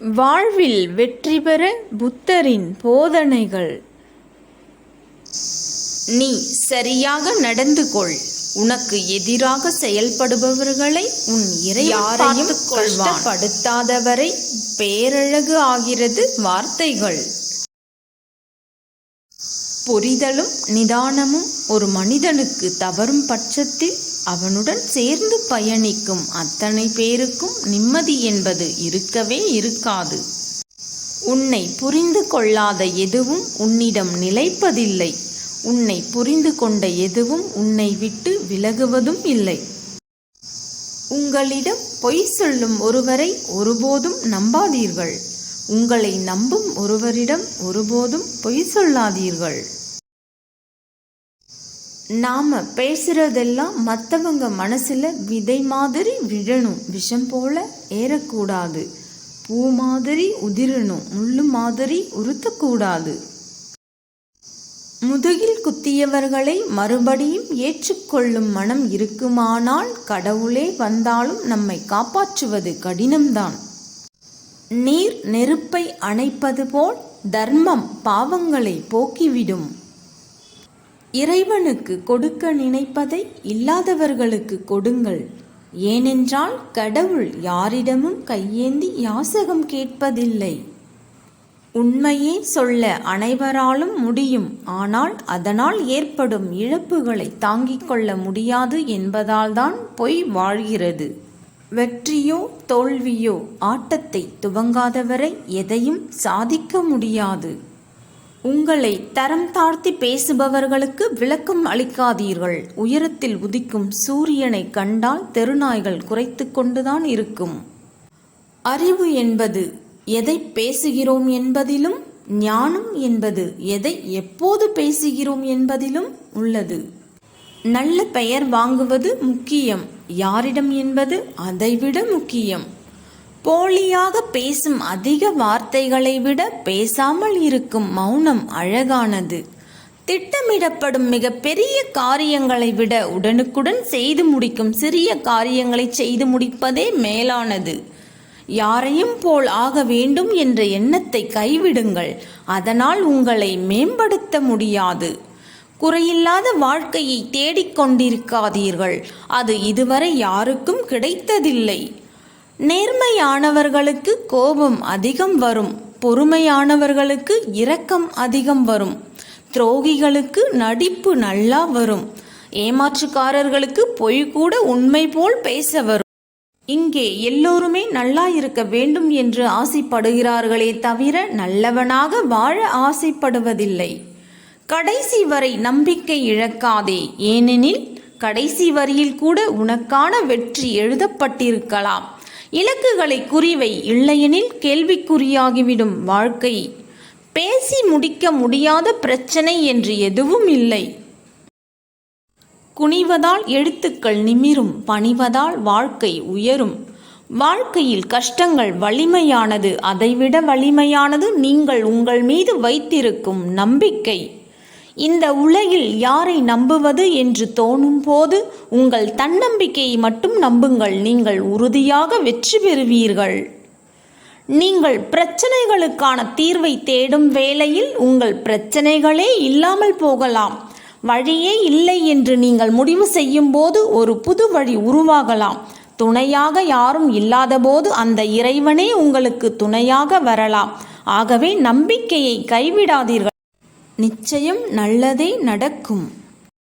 வாழ்வில் வெற்றி பெற புத்தரின் போதனைகள். நீ சரியாக நடந்து கொள். உனக்கு எதிராக செயல்படுபவர்களை உன் இறையாரையும் கஷ்டப்படுத்தாதவரை பேரழகு ஆகிறது வார்த்தைகள். புரிதலும் நிதானமும் ஒரு மனிதனுக்கு தவறும் பட்சத்தில் அவனுடன் சேர்ந்து பயணிக்கும் அத்தனை பேருக்கும் நிம்மதி என்பது இருக்கவே இருக்காது. உன்னை புரிந்து கொள்ளாத எதுவும் உன்னிடம் நிலைப்பதில்லை. உன்னை புரிந்து கொண்ட எதுவும் உன்னை விட்டு விலகுவதும் இல்லை. உங்களிடம் பொய் சொல்லும் ஒருவரை ஒருபோதும் நம்பாதீர்கள். உங்களை நம்பும் ஒருவரிடம் ஒருபோதும் பொய் சொல்லாதீர்கள். நாம் பேசுறதெல்லாம் மற்றவங்க மனசில் விதை மாதிரி விழணும். விஷம் போல ஏறக்கூடாது. பூ மாதிரி உதிரணும். முள்ளு மாதிரி உறுத்தக்கூடாது. முதுகில் குத்தியவர்களை மறுபடியும் ஏற்றுக்கொள்ளும் மனம் இருக்குமானால் கடவுளே வந்தாலும் நம்மை காப்பாற்றுவது கடினம்தான். நீர் நெருப்பை அணைப்பது போல் தர்மம் பாவங்களை போக்கிவிடும். இறைவனுக்கு கொடுக்க நினைப்பதை இல்லாதவர்களுக்கு கொடுங்கள். ஏனென்றால் கடவுள் யாரிடமும் கையேந்தி யாசகம் கேட்பதில்லை. உண்மையே சொல்ல அனைவராலும் முடியும். ஆனால் அதனால் ஏற்படும் இழப்புகளை தாங்கிக் கொள்ள முடியாது என்பதால்தான் பொய் வாழ்கிறது. வெற்றியோ தோல்வியோ ஆட்டத்தை துவங்காதவரை எதையும் சாதிக்க முடியாது. உங்களை தரம் தாழ்த்தி பேசுபவர்களுக்கு விளக்கம் அளிக்காதீர்கள். உயரத்தில் உதிக்கும் சூரியனை கண்டால் தெருநாய்கள் குறைத்து கொண்டுதான் இருக்கும். அறிவு என்பது எதை பேசுகிறோம் என்பதிலும் ஞானம் என்பது எதை எப்போது பேசுகிறோம் என்பதிலும் உள்ளது. நல்ல பெயர் வாங்குவது முக்கியம். யாரிடம் என்பது அதைவிட முக்கியம். போலியாக பேசும் அதிக வார்த்தைகளை விட பேசாமல் இருக்கும் மௌனம் அழகானது. திட்டமிடப்படும் மிக பெரிய காரியங்களை விட உடனுக்குடன் செய்து முடிக்கும் சிறிய காரியங்களை செய்து முடிப்பதே மேலானது. யாரையும் போல் ஆக வேண்டும் என்ற எண்ணத்தை கைவிடுங்கள். அதனால் உங்களை மேம்படுத்த முடியாது. குறையில்லாத வாழ்க்கையை தேடிக்கொண்டிருக்காதீர்கள் அது இதுவரை யாருக்கும் கிடைத்ததில்லை. நேர்மையானவர்களுக்கு கோபம் அதிகம் வரும் பொறுமையானவர்களுக்கு இரக்கம் அதிகம் வரும் துரோகிகளுக்கு நடிப்பு நல்லா வரும் ஏமாற்றுக்காரர்களுக்கு பொய் கூட உண்மை போல் பேச வரும். இங்கே எல்லோருமே நல்லா இருக்க வேண்டும் என்று ஆசைப்படுகிறார்களே தவிர நல்லவனாக வாழ ஆசைப்படுவதில்லை. கடைசி வரை நம்பிக்கை இழக்காதே ஏனெனில் கடைசி வரியில் கூட உனக்கான வெற்றி எழுதப்பட்டிருக்கலாம். இலக்குகளை குறிவை இல்லையெனில் கேள்விக்குறியாகிவிடும் வாழ்க்கை. பேசி முடிக்க முடியாத பிரச்சனை என்று எதுவும் இல்லை. குனிவதால் எழுத்துக்கள் நிமிரும் பணிவதால் வாழ்க்கை உயரும். வாழ்க்கையில் கஷ்டங்கள் வலிமையானது அதைவிட வலிமையானது நீங்கள் உங்கள் மீது வைத்திருக்கும் நம்பிக்கை. இந்த உலகில் யாரை நம்புவது என்று தோணும் போது உங்கள் தன்னம்பிக்கையை மட்டும் நம்புங்கள். நீங்கள் உறுதியாக வெற்றி பெறுவீர்கள். நீங்கள் பிரச்சனைகளுக்கான தீர்வை தேடும் வேளையில் உங்கள் பிரச்சனைகளே இல்லாமல் போகலாம். வழியே இல்லை என்று நீங்கள் முடிவு செய்யும் போது ஒரு புது வழி உருவாகலாம். துணையாக யாரும் இல்லாதபோது அந்த இறைவனே உங்களுக்கு துணையாக வரலாம். ஆகவே நம்பிக்கையை கைவிடாதீர்கள். நிச்சயம் நல்லதே நடக்கும்.